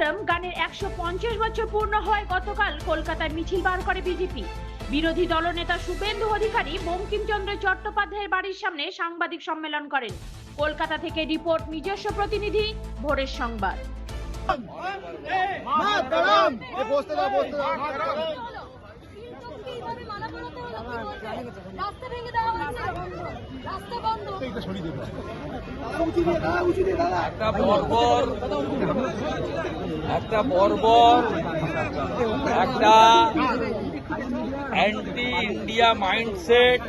মাতারম গানের একশো পঞ্চাশ বছর পূর্ণ হয় গতকাল কলকাতায় মিছিল বার করে বিজেপি বিরোধী দলনেতা শুভেন্দু অধিকারী বঙ্কিমচন্দ্র চট্টোপাধ্যায়ের বাড়ির সামনে সাংবাদিক সম্মেলন করেন। কলকাতা থেকে রিপোর্ট নিজস্ব প্রতিনিধি ভোরের সংবাদ। রাস্তা ভেঙে দেওয়া হয়েছে রাস্তা বন্ধ। একটা বর্বর একটা বর্বর একটা anti India mindset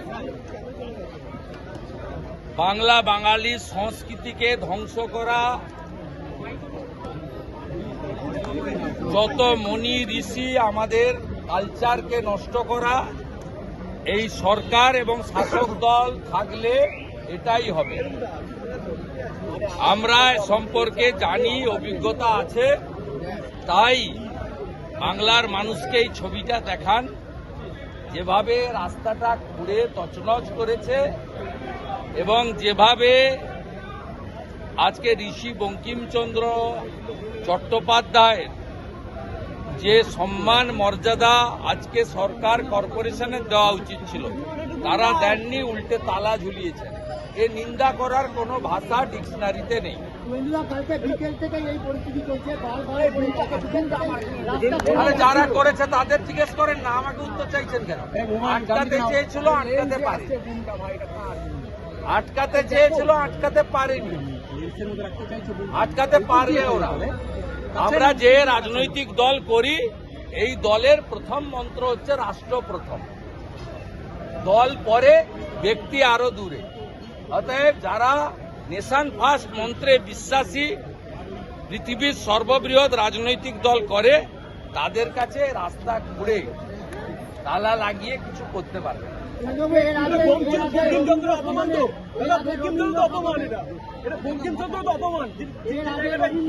Bangla Bangali সংস্কৃতিকে ধ্বংস করা। যত মনি ঋষি আমাদের কালচারকে নষ্ট করা, এই সরকার এবং শাসক দল থাকলে এটাই হবে। আমরা সম্পর্কে জানি, অভিজ্ঞতা আছে। তাই বাংলার মানুষকে এই ছবিটা দেখান। যেভাবে রাস্তাটা খুঁড়ে তছনছ করেছে এবং যেভাবে আজকে ঋষি বঙ্কিমচন্দ্র চট্টোপাধ্যায়ের যে সম্মান, মর্যাদা আজকে সরকার, কর্পোরেশনের দেওয়া উচিত ছিল, তারা দেননি, উল্টে তালা ঝুলিয়েছে এ নিন্দা করার কোনো ভাষা ডিকশনারিতে নেই। যারা করেছে তাদের জিজ্ঞেস করেন না, আমাকে উত্তর চাইছেন কেন? আটকাতে চেয়েছিল, আটকাতে পারে আটকাতে চেয়েছিল, আটকাতে পারেনি। আটকাতে পারলে ওরা। আমরা যে রাজনৈতিক দল করি, এই দলের প্রথম মন্ত্র হচ্ছে রাষ্ট্র প্রথম। দল পরে, ব্যক্তি আরও দূরে। অতএব যারা নেশান ফার্স্ট মন্ত্রে বিশ্বাসী পৃথিবীর সর্ববৃহৎ রাজনৈতিক দল করে, তাদের কাছে রাস্তা ঘুরে তালা লাগিয়ে কিছু করতে পারবে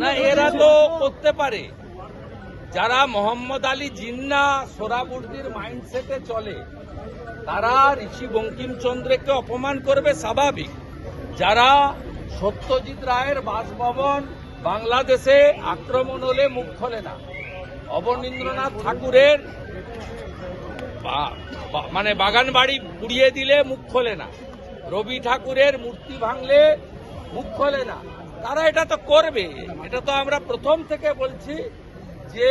না। এরা তো করতে পারে যারা মোহাম্মদ আলী জিন্না, সোরাবুর্দির মাইন্ডসেটে চলে তারা ঋষি বঙ্কিমচন্দ্রকে অপমান করবে স্বাভাবিক। যারা সত্যজিৎ রায়ের বাসভবন বাংলাদেশে আক্রমণ হলে মুখ খোলে না। অবনীন্দ্রনাথ ঠাকুরের মানে বাগান বাড়ি পুড়িয়ে দিলে মুখ খোলে না। রবি ঠাকুরের মূর্তি ভাঙলে মুখ খোলে না। তারা এটা তো করবে। এটা তো আমরা প্রথম থেকে বলছি যে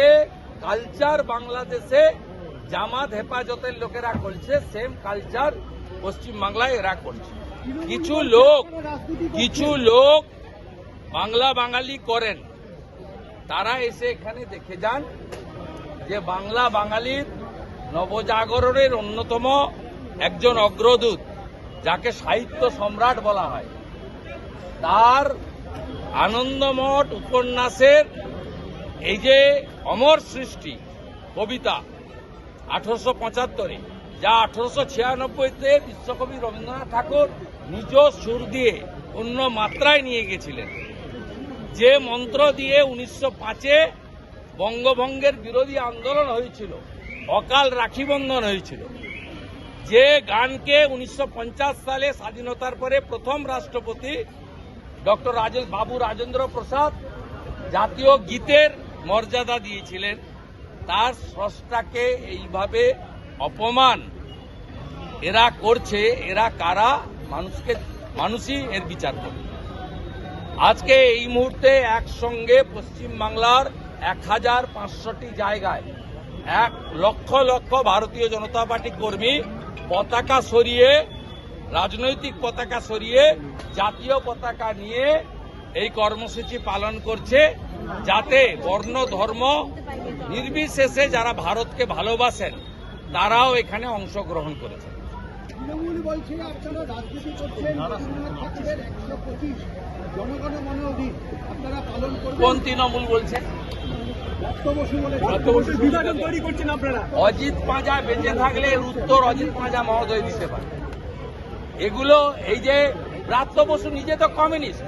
কালচার বাংলাদেশে জামাত হেফাজতের লোকেরা করছে সেম কালচার পশ্চিম বাংলায় এরা করছে। কিছু লোক কিছু লোক বাংলা বাঙালি করেন। তারা এসে এখানে দেখে যান যে বাংলা বাঙালির নবজাগরণের অন্যতম একজন অগ্রদূত, যাকে সাহিত্য সম্রাট বলা হয়। তার আনন্দমঠ উপন্যাসের এই যে অমর সৃষ্টি, কবিতা আঠারোশো পঁচাত্তরে, যা আঠারোশো ছিয়ানব্বইতে বিশ্বকবি রবীন্দ্রনাথ ঠাকুর নিজ সুর দিয়ে অন্য মাত্রায় নিয়ে গেছিলেন। যে মন্ত্র দিয়ে উনিশশো পাঁচে বঙ্গভঙ্গের বিরোধী আন্দোলন হয়েছিল, অকাল রাখি বন্ধন হয়েছিল। যে গানকে উনিশশো পঞ্চাশ সালে স্বাধীনতার পরে প্রথম রাষ্ট্রপতি ডক্টর বাবু রাজেন্দ্র প্রসাদ জাতীয় গীতের মর্যাদা দিয়েছিলেন। তার স্রষ্টাকে এইভাবে অপমান এরা করছে, এরা কারা? মানুষকে, মানুষই এর বিচার করে আজকে এই মুহূর্তে একসঙ্গে পশ্চিম বাংলার এক হাজার পাঁচশোটি জায়গায় এক লক্ষ লক্ষ ভারতীয় জনতা পার্টি কর্মী পতাকা সরিয়ে, রাজনৈতিক পতাকা সরিয়ে, জাতীয় পতাকা নিয়ে এই কর্মসূচি পালন করছে। যাতে বর্ণ ধর্ম নির্বিশেষে যারা ভারতকে ভালোবাসেন তারাও এখানে অংশগ্রহণ করছেন। কোন তৃণমূল বলছে? অজিত পাঁজা বেঁচে থাকলে এর উত্তর অজিত পাঁজা মহোদয় দিতে পারে। এগুলো এই যে ব্রাত্য বসু নিজে তো কমিউনিস্ট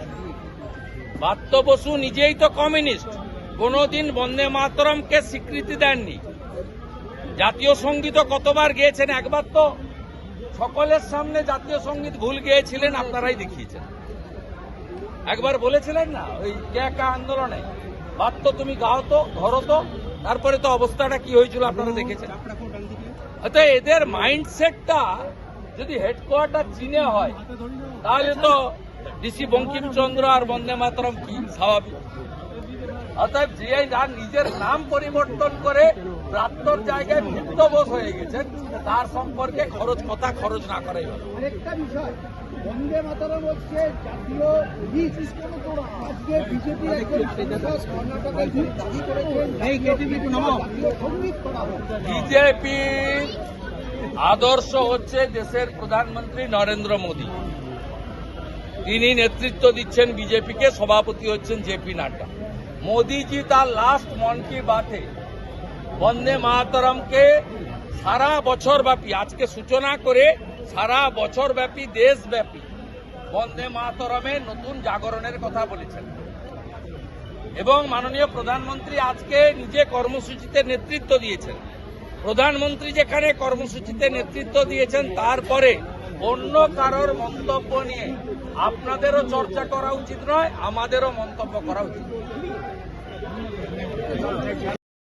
ব্রাত্য বসু নিজেই তো কমিউনিস্ট। কোনোদিন বন্দে মাতরমকে স্বীকৃতি দেননি। জাতীয় সংগীত কতবার গেয়েছেন? একবার তো সকলের সামনে জাতীয় সংগীত ভুল গেয়েছিলেন, আপনারাই দেখিয়েছেন। একবার বলেছিলেন না, ওই কে কা আন্দোলনে বাদ তো তুমি গাও তো, ধরো তো, তারপরে তো অবস্থাটা কি হয়েছিল আপনারা দেখেছেন? অর্থাৎ এদের মাইন্ডসেটটা যদি হেডকোয়ার্টার চীনে হয়, তাহলে তো ডিসি বঙ্কিমচন্দ্র আর বন্দে মাতরম কি স্বাভাবিক? অতএব যে যার নিজের নাম পরিবর্তন করে প্রাপ্তর জায়গায় মুক্ত বোধ হয়ে গেছেন তার সম্পর্কে খরচ কথা খরচ না করাই ভালো। আরেকটা বিষয় বন্দে মাতারা বলছে জাতীয় আজকে বিজেপি করা বিজেপি আদর্শ হচ্ছে দেশের প্রধানমন্ত্রী নরেন্দ্র মোদী। তিনি নেতৃত্ব দিচ্ছেন বিজেপিকে, সভাপতি হচ্ছেন জেপি নাড্ডা। মোদীজি তার লাস্ট মন কি বাতে বন্দে মাতরমকে সারা বছর ব্যাপী, আজকে সূচনা করে সারা বছর ব্যাপী, দেশব্যাপী বন্দে মাতরমের নতুন জাগরণের কথা বলেছেন। এবং মাননীয় প্রধানমন্ত্রী আজকে নিজে কর্মসূচিতে নেতৃত্ব দিয়েছেন। প্রধানমন্ত্রী যেখানে কর্মসূচিতে নেতৃত্ব দিয়েছেন, তারপরে অন্য কারোর মন্তব্য নিয়ে আপনাদেরও চর্চা করা উচিত নয় আমাদেরও মন্তব্য করা উচিত।